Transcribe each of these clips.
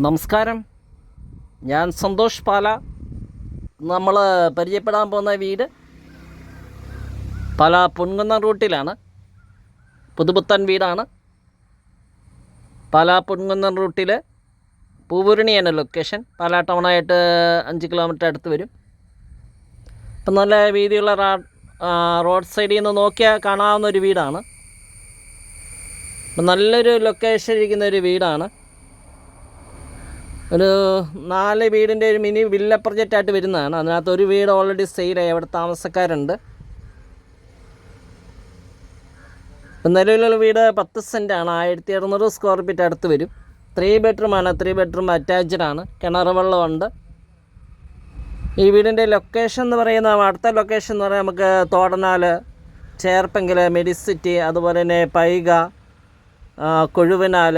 നമസ്കാരം. ഞാൻ സന്തോഷ് പാല. നമ്മൾ പരിചയപ്പെടാൻ പോകുന്ന വീട് പാല പൊൻകുന്നം റൂട്ടിലാണ്. പുതുപുത്തൻ വീടാണ്. പാല പൊൻകുന്നം റൂട്ടിൽ പൂവുരുണിയാണ് ലൊക്കേഷൻ പാല ടൗണായിട്ട് അഞ്ച് കിലോമീറ്റർ അടുത്ത് വരും. ഇപ്പം നല്ല വീതിയുള്ള റോഡ് സൈഡിൽ നിന്ന് നോക്കിയാൽ കാണാവുന്ന ഒരു വീടാണ്. നല്ലൊരു ലൊക്കേഷൻ ഇരിക്കുന്ന ഒരു വീടാണ്. ഒരു നാല് വീടിന്റെ ഒരു മിനി വില്ല പ്രൊജക്റ്റായിട്ട് വരുന്നതാണ്. അതിനകത്ത് ഒരു വീട് ഓൾറെഡി സെയിലായി അവിടെ താമസക്കാരുണ്ട്. നിലവിലുള്ള വീട് പത്ത് സെന്റാണ് ആയിരത്തി അറുന്നൂറ് സ്ക്വയർ ഫീറ്റ് അടുത്ത് വരും. ത്രീ ബെഡ്റൂമാണ് ത്രീ ബെഡ്റൂം അറ്റാച്ച്ഡ് ആണ്. കിണർ വെള്ളമുണ്ട് ഈ വീടിന്റെ ലൊക്കേഷൻ എന്ന് പറയുന്ന അടുത്ത ലൊക്കേഷൻ എന്ന് പറയാൻ നമുക്ക് തോടനാൽ ചേർപ്പെങ്കിൽ മെഡിസിറ്റി അതുപോലെ തന്നെ പൈക കൊഴുവനാൽ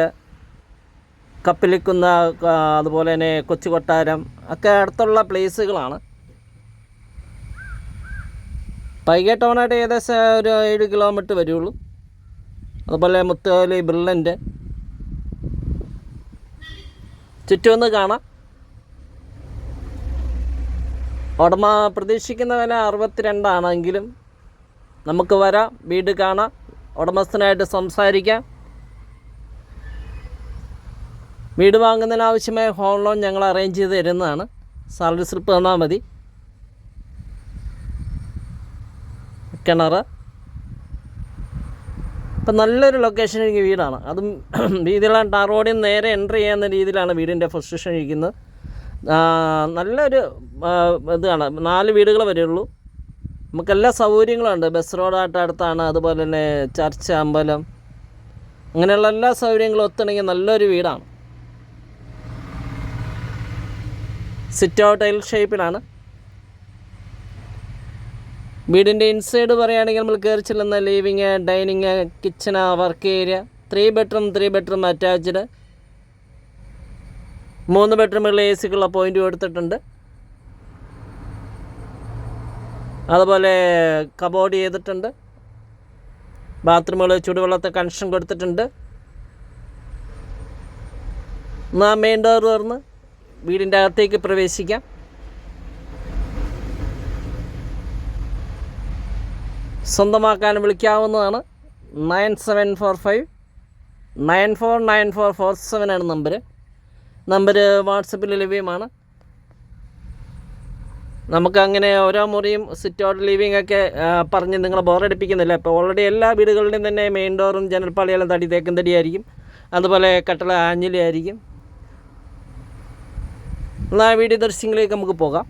കപ്പിലിക്കുന്ന അതുപോലെ തന്നെ കൊച്ചു കൊട്ടാരം ഒക്കെ അടുത്തുള്ള പ്ലേസുകളാണ്. പൈക ടൗണായിട്ട് ഏകദേശം ഒരു ഏഴ് കിലോമീറ്റർ വരുള്ളൂ. അതുപോലെ മുത്തുകാലി ബ്രില്ലന്റ്. ചുറ്റുമൊന്ന് കാണാം. ഉടമ പ്രതീക്ഷിക്കുന്ന വില അറുപത്തിരണ്ടാണെങ്കിലും നമുക്ക് വരാം. വീട് കാണാം. ഉടമസ്ഥനായിട്ട് സംസാരിക്കാം. വീട് വാങ്ങുന്നതിന് ആവശ്യമായ ഹോം ലോൺ ഞങ്ങൾ അറേഞ്ച് ചെയ്ത് തരുന്നതാണ്. സാലറി സ്ലിപ്പ് തന്നാൽ മതി. കിണർ ഇപ്പം നല്ലൊരു ലൊക്കേഷൻ എനിക്ക് വീടാണ്. അതും രീതിയിലാണ് ടാർ റോഡിൽ നേരെ എൻട്രി ചെയ്യുന്ന രീതിയിലാണ് വീടിന്റെ പൊസിഷൻ ഇരിക്കുന്നത്. നല്ലൊരു ഇതാണ്. നാല് വീടുകൾ വരുള്ളൂ. നമുക്കെല്ലാ സൗകര്യങ്ങളുണ്ട് ബസ് റോഡായിട്ട് അടുത്താണ്. അതുപോലെ തന്നെ ചർച്ച് അമ്പലം. അങ്ങനെയുള്ള എല്ലാ സൗകര്യങ്ങളും ഒത്തിണങ്ങിയ നല്ലൊരു വീടാണ്. സിറ്റ് ഔട്ട് ഷേപ്പിലാണ്. വീടിന്റെ ഇൻസൈഡ് പറയുകയാണെങ്കിൽ നമ്മൾ കയറി ചെല്ലുന്ന living dining kitchen work area three bedroom three bedroom attached മൂന്ന് ബെഡ്റൂമുകളിൽ എ സിക്കുള്ള പോയിന്റ് കൊടുത്തിട്ടുണ്ട്. അതുപോലെ കബോർഡ് ചെയ്തിട്ടുണ്ട്. ബാത്റൂമുകൾ ചുടുവെള്ളത്തെ കണക്ഷൻ കൊടുത്തിട്ടുണ്ട്. എന്നാ മെയിൻ ഡോർ തുറന്ന് വീടിന്റെ അകത്തേക്ക് പ്രവേശിക്കാം. സ്വന്തമാക്കാൻ വിളിക്കാവുന്നതാണ് nine seven four five. Nine four nine four four seven ആണ് നമ്പർ നമ്പർ വാട്സപ്പിൽ ലഭ്യമാണ്. നമുക്ക് അങ്ങനെ ഓരോ മുറിയും സിറ്റ് ഔട്ട് ലിവിങ് ഒക്കെ പറഞ്ഞ് നിങ്ങളെ ബോറടിപ്പിക്കുന്നില്ല ഇപ്പോൾ ഓൾറെഡി എല്ലാ വീടുകളുടെയും തന്നെ മെയിൻ ഡോറും ജനൽപ്പാളിയെല്ലാം തടി തേക്കും തടിയായിരിക്കും. അതുപോലെ കട്ടള ആഞ്ഞിലി ആയിരിക്കും എന്നാൽ ആ വീഡിയോ ദൃശ്യങ്ങളിലേക്ക് നമുക്ക് പോകാം.